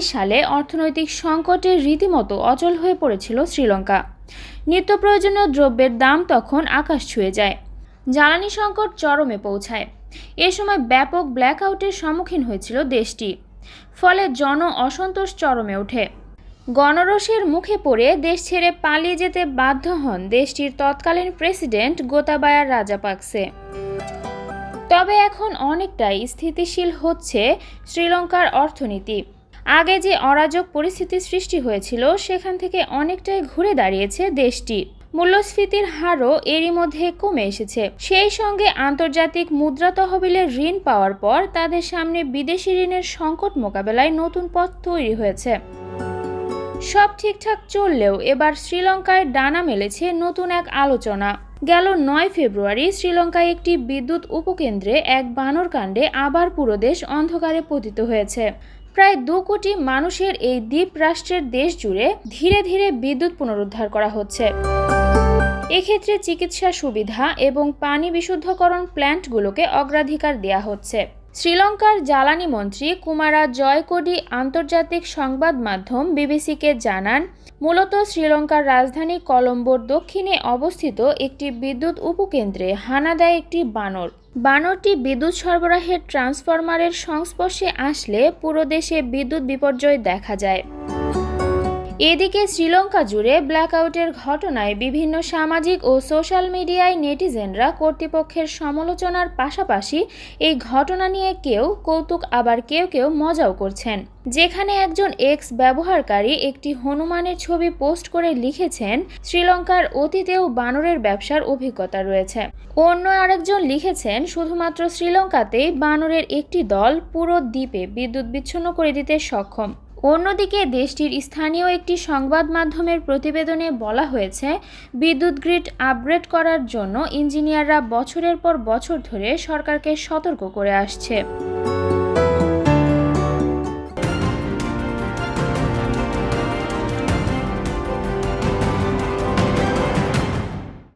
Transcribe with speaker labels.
Speaker 1: সালে অর্থনৈতিক সংকটে রীতিমতো অচল হয়ে পড়েছিল শ্রীলঙ্কা। নিত্য প্রয়োজনীয় দ্রব্যের দাম তখন আকাশ ছুঁয়ে যায়। জ্বালানি সংকট চরমে পৌঁছায়। এ সময় ব্যাপক ব্ল্যাকআউটের সম্মুখীন হয়েছিল দেশটি। ফলে জন অসন্তোষ চরমে ওঠে। গণরোষের মুখে পড়ে দেশ ছেড়ে পালিয়ে যেতে বাধ্য হন দেশটির তৎকালীন প্রেসিডেন্ট গোতাবায়া রাজাপাকসে। তবে এখন অনেকটাই স্থিতিশীল হচ্ছে শ্রীলঙ্কার অর্থনীতি। আগে যে অরাজক পরিস্থিতি সৃষ্টি হয়েছিল, সেখান থেকে অনেকটাই ঘুরে দাঁড়িয়েছে দেশটি। মূল্যস্ফীতির হারও এরই মধ্যে কমে এসেছে। সেই সঙ্গে আন্তর্জাতিক মুদ্রা তহবিলের ঋণ পাওয়ার পর তাদের সামনে বিদেশি ঋণের সংকট মোকাবেলায় নতুন পথ তৈরি হয়েছে। সব ঠিকঠাক চললেও এবার শ্রীলঙ্কায় ডানা মেলেছে নতুন এক আলোচনা। গেল নয় ফেব্রুয়ারি শ্রীলঙ্কায় একটি বিদ্যুৎ উপকেন্দ্রে এক বানর কাণ্ডে আবার পুরো দেশ অন্ধকারে পতিত হয়েছে। প্রায় দু কোটি মানুষের এই দ্বীপ রাষ্ট্রের দেশ জুড়ে ধীরে ধীরে বিদ্যুৎ পুনরুদ্ধার করা হচ্ছে। এক্ষেত্রে চিকিৎসা সুবিধা এবং পানি বিশুদ্ধকরণ প্ল্যান্টগুলোকে অগ্রাধিকার দেওয়া হচ্ছে। শ্রীলঙ্কার জ্বালানি মন্ত্রী কুমারা জয়কোডি আন্তর্জাতিক সংবাদ মাধ্যম বিবিসিকে জানান, মূলত শ্রীলঙ্কার রাজধানী কলম্বোর দক্ষিণে অবস্থিত একটি বিদ্যুৎ উপকেন্দ্রে হানা দেয় একটি বানর। বানরটি বিদ্যুৎ সরবরাহের ট্রান্সফরমারের সংস্পর্শে আসলে পুরো দেশে বিদ্যুৎ বিপর্যয় দেখা যায়। এদিকে শ্রীলঙ্কা জুড়ে ব্ল্যাকআউটের ঘটনায় বিভিন্ন সামাজিক ও সোশ্যাল মিডিয়ায় নেটিজেনরা কর্তৃপক্ষের সমালোচনার পাশাপাশি এই ঘটনা নিয়ে কেউ কৌতুক, আবার কেউ কেউ মজাও করছেন। যেখানে একজন এক্স ব্যবহারকারী একটি হনুমানের ছবি পোস্ট করে লিখেছেন, শ্রীলঙ্কার অতীতেও বানরের ব্যবসার অভিজ্ঞতা রয়েছে। অন্য আরেকজন লিখেছেন, শুধুমাত্র শ্রীলঙ্কাতেই বানরের একটি দল পুরো দ্বীপে বিদ্যুৎ বিচ্ছিন্ন করে দিতে সক্ষম। অন্যদিকে দেশটির স্থানীয় একটি সংবাদ মাধ্যমের প্রতিবেদনে বলা হয়েছে, বিদ্যুৎ গ্রিড আপগ্রেড করার জন্য ইঞ্জিনিয়াররা বছরের পর বছর ধরে সরকারকে সতর্ক করে আসছে।